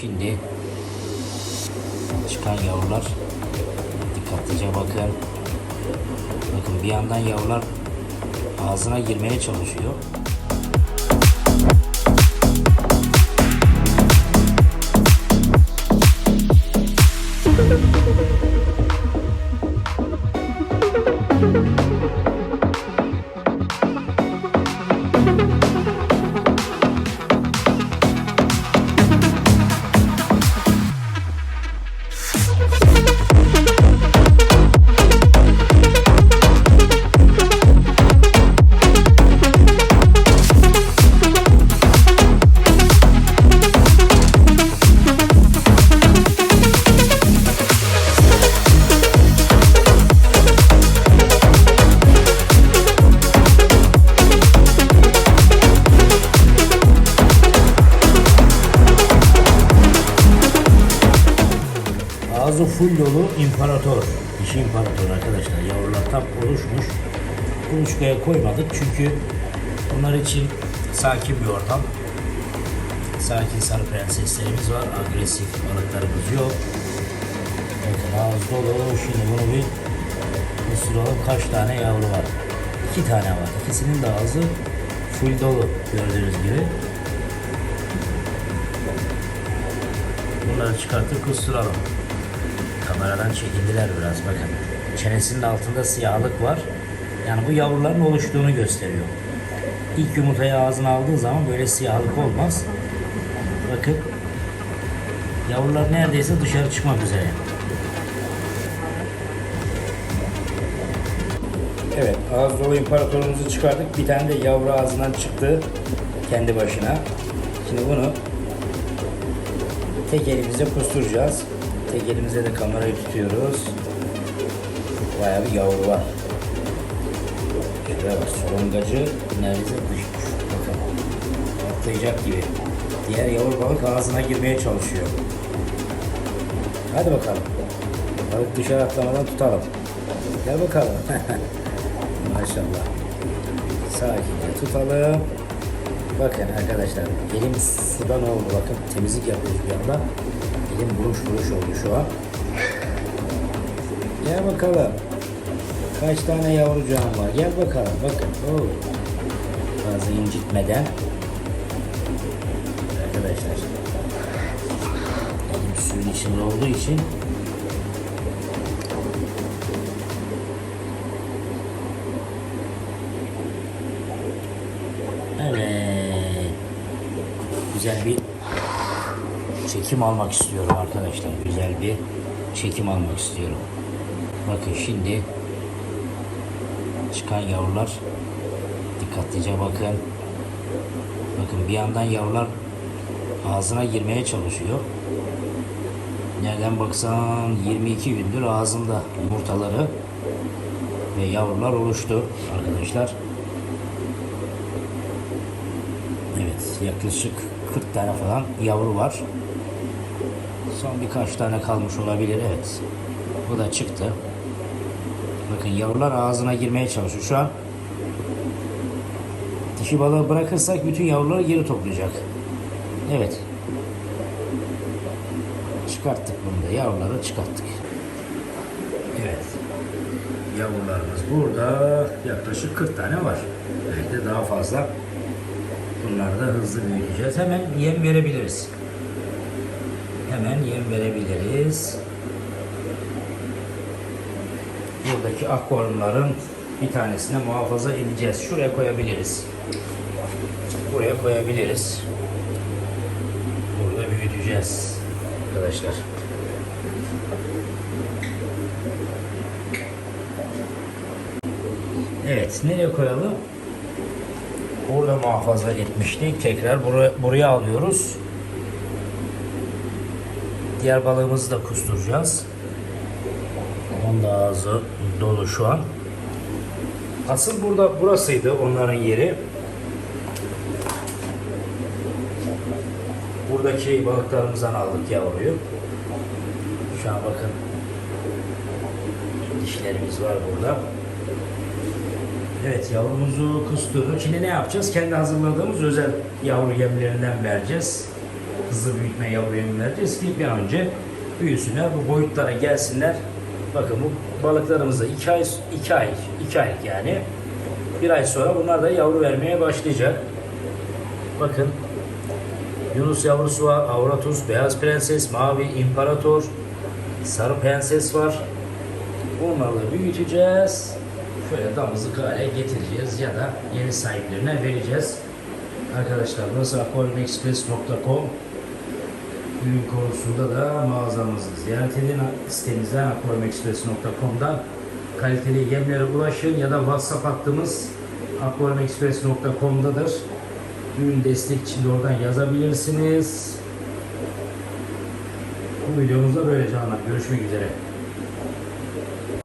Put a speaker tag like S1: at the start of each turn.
S1: şimdi çıkan yavrular dikkatlice bakın. Bakın bir yandan yavrular ağzına girmeye çalışıyor. Ağzı full dolu imparator. Dişi imparator arkadaşlar. Yavrular tam oluşmuş. Kuluçkaya koymadık çünkü bunlar için sakin bir ortam. Sakin sarı prenseslerimiz var. Agresif balıklarımız yok. Bakın ağız dolu. Şimdi bunu bir ısıralım. Kaç tane yavru var? İki tane var. İkisinin de ağzı full dolu gördüğünüz gibi. Bunları çıkartıp kusturalım. Kameradan çekindiler biraz bakın. Çenesinin altında siyahlık var. Yani bu yavruların oluştuğunu gösteriyor. İlk yumurtayı ağzına aldığı zaman böyle siyahlık olmaz. Bakın. Yavrular neredeyse dışarı çıkmak üzere. Evet, ağız dolu imparatorumuzu çıkardık. Bir tane de yavru ağzından çıktı kendi başına. Şimdi bunu tek elimizle kusturacağız. Tek elimizle de kamerayı tutuyoruz. Bayağı bir yavru var. Şuraya bak, solungacı neredeyse düşmüş. Bakın, atlayacak gibi. Diğer yavru balık ağzına girmeye çalışıyor. Hadi bakalım. Balık dışarı atlamadan tutalım. Gel bakalım. Maşallah. Sakince tutalım. Bakın arkadaşlar elim sudan oldu bakın temizlik yapıyoruz bir anda. Elim buruş buruş oldu şu an. Gel bakalım. Kaç tane yavrucağım var? Gel bakalım. Bakın. Oo. Fazla incitmeden. Arkadaşlar. Elim suyun içinde olduğu için Evet. Güzel bir çekim almak istiyorum arkadaşlar. Güzel bir çekim almak istiyorum. Bakın şimdi çıkan yavrular dikkatlice bakın. Bakın bir yandan yavrular ağzına girmeye çalışıyor. Nereden baksan 22 gündür ağzında yumurtaları ve yavrular oluştu arkadaşlar. Evet yaklaşık 40 tane falan yavru var. Son birkaç tane kalmış olabilir evet. Bu da çıktı. Bakın yavrular ağzına girmeye çalışıyor. Şu an dişi balığı bırakırsak bütün yavruları geri toplayacak. Evet. Çıkarttık bunu da. Yavruları çıkarttık. Evet. Yavrularımız burada yaklaşık 40 tane var. Belki de daha fazla. Bunları da hızlı büyüteceğiz. Hemen yem verebiliriz. Hemen yem verebiliriz. Buradaki akvaryumların bir tanesine muhafaza edeceğiz. Şuraya koyabiliriz. Buraya koyabiliriz. Burada büyüteceğiz arkadaşlar. Evet, nereye koyalım? Burada muhafaza etmiştik. Tekrar buraya, buraya alıyoruz. Diğer balığımızı da kusturacağız. Onun da ağzı dolu şu an. Asıl burada burasıydı onların yeri. Buradaki balıklarımızdan aldık yavruyu. Şu an bakın dişlerimiz var burada. Evet yavrumuzu kusturduk. Şimdi ne yapacağız? Kendi hazırladığımız özel yavru yemlerinden vereceğiz. Hızlı büyütme yavru yem vereceğiz ki bir an önce büyüsünler, bu boyutlara gelsinler. Bakın bu balıklarımız da 2 ay, 2 ay, 2 aylık yani. Bir ay sonra bunlar da yavru vermeye başlayacak. Bakın Yunus yavrusu var, Avratus, Beyaz Prenses, Mavi İmparator, Sarı Prenses var. Bunları da büyüteceğiz. Şöyle damızlık hale getireceğiz ya da yeni sahiplerine vereceğiz. Arkadaşlar burası aquariumexpress.com Ürün konusunda da mağazamızı ziyaret edin. Sitemizden aquariumexpress.com'dan kaliteli yemlere ulaşın ya da WhatsApp hattımız aquariumexpress.com'dadır. Ürün destek için oradan yazabilirsiniz. Bu videomuzda böyle canlar. Görüşmek üzere.